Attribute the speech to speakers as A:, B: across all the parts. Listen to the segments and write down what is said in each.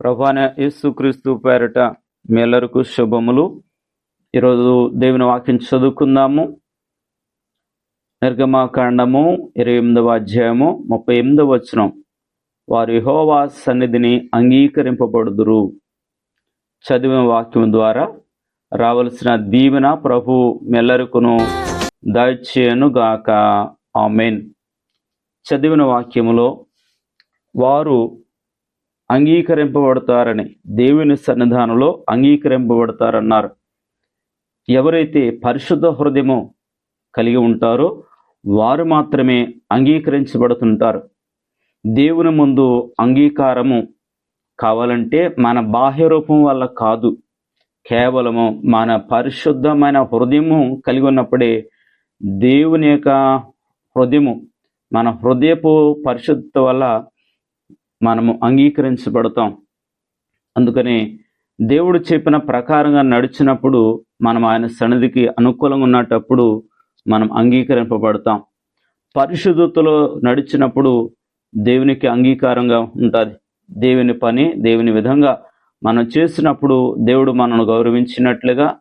A: ప్రభాన యేసుక్రీస్తు పేరట మేలరకు శుభములు. ఈరోజు దేవుని వాక్యం చదువుకుందాము. నిర్గమాకాండము ఇరవై ఎనిమిదవ అధ్యాయము ముప్పై ఎనిమిదవ వచనం. వారు యహోవా సన్నిధిని అంగీకరింపబడుదురు. చదివిన వాక్యం ద్వారా రావలసిన దీవెన ప్రభు మెల్లరుకును దయచేయనుగాక. ఆమెన్. చదివిన వాక్యములో వారు అంగీకరింపబడతారని దేవుని సన్నిధానంలో అంగీకరింపబడతారన్నారు. ఎవరైతే పరిశుద్ధ హృదయము కలిగి ఉంటారో వారు మాత్రమే అంగీకరించబడుతుంటారు. దేవుని ముందు అంగీకారము కావాలంటే మన బాహ్య రూపం వల్ల కాదు. కేవలము మన పరిశుద్ధమైన హృదయము కలిగి ఉన్నప్పుడే దేవుని యొక్క హృదయము మన హృదయపు పరిశుద్ధత వల్ల మనము అంగీకరించబడతాం. అందుకని దేవుడు చెప్పిన ప్రకారంగా నడిచినప్పుడు మనం ఆయన సన్నిధికి అనుకూలంగా ఉన్నటప్పుడు మనం అంగీకరింపబడతాం. పరిశుద్ధతలో నడిచినప్పుడు దేవునికి అంగీకారంగా ఉంటుంది దేవుని పని దేవుని విధంగా మనం చేసినప్పుడు దేవుడు మనను గౌరవించినట్లుగా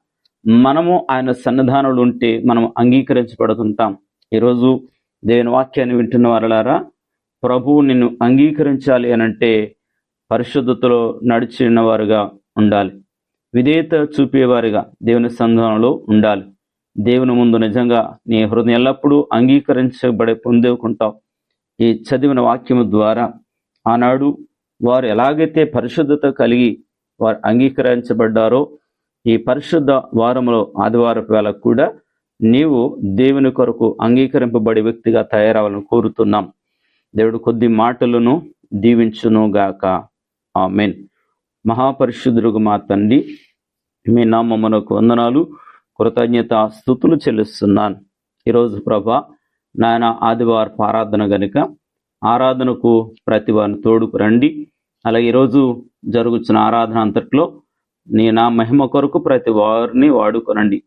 A: మనము ఆయన సన్నిధానంలో ఉంటే మనం అంగీకరించబడుతుంటాం. ఈరోజు దేవుని వాక్యాన్ని వింటున్న వారలారా ప్రభువు నిన్ను అంగీకరించాలి అనంటే పరిశుద్ధతలో నడిచిన వారుగా ఉండాలి. విధేయత చూపేవారిగా దేవుని సంధానంలో ఉండాలి. దేవుని ముందు నిజంగా నీ హృదయం ఎల్లప్పుడూ అంగీకరించబడే పొందేకుంటావు. ఈ చదివిన వాక్యము ద్వారా ఆనాడు వారు ఎలాగైతే పరిశుద్ధత కలిగి వారు అంగీకరించబడ్డారో ఈ పరిశుద్ధ వారములో ఆదివారం వేళ కూడా నీవు దేవుని కొరకు అంగీకరింపబడే వ్యక్తిగా తయారవాలని కోరుతున్నాం. దేవుడు కొద్ది మాటలను దీవించును గాక మెయిన్ మహాపరిశుద్ధుడుగు మా తండ్రి మీ నామమునకు వందనాలు కృతజ్ఞత స్థుతులు చెల్లిస్తున్నాను. ఈరోజు ప్రభా నాయన ఆదివారపు ఆరాధన గనుక ఆరాధనకు ప్రతి వారిని తోడుకు రండి. అలాగే ఈరోజు జరుగుతున్న ఆరాధన అంతట్లో నీ నా మహిమ కొరకు ప్రతి వారిని వాడుకొనండి.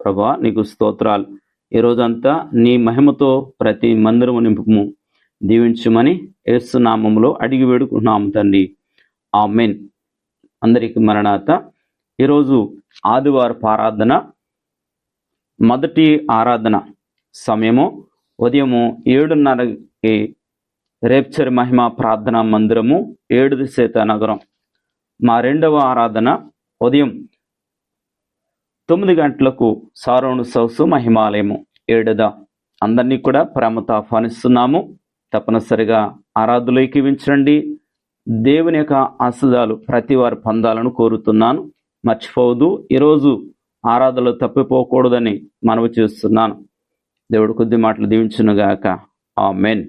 A: ప్రభా నీకు స్తోత్రాలు. ఈ రోజంతా నీ మహిమతో ప్రతి మందిరము నింపుము. దీవించుమని యేసునామములో అడిగి వేడుకున్నాము తండ్రి. మెయిన్ అందరికీ మరణాత. ఈరోజు ఆదివారపు ఆరాధన మొదటి ఆరాధన సమయము ఉదయము ఏడున్నరకి రేప్చర్ మహిమ ప్రార్థనా మందిరము ఏడు సేత నగరం. మా రెండవ ఆరాధన ఉదయం తొమ్మిది గంటలకు సారౌండ్ సౌసు మహిమాలయము ఏడద. అందరినీ కూడా ప్రేమతో ఆహ్వానిస్తున్నాము తప్పనిసరిగా ఆరాధులు ఎక్కివించండి దేవుని యొక్క ఆశదాలు ప్రతి వారు పొందాలని కోరుతున్నాను. మర్చిపోవద్దు. ఈరోజు ఆరాధనలు తప్పిపోకూడదని మనవి చేస్తున్నాను. దేవుడు కొద్ది మాటలు దీవించునుగాక. ఆ మెయిన్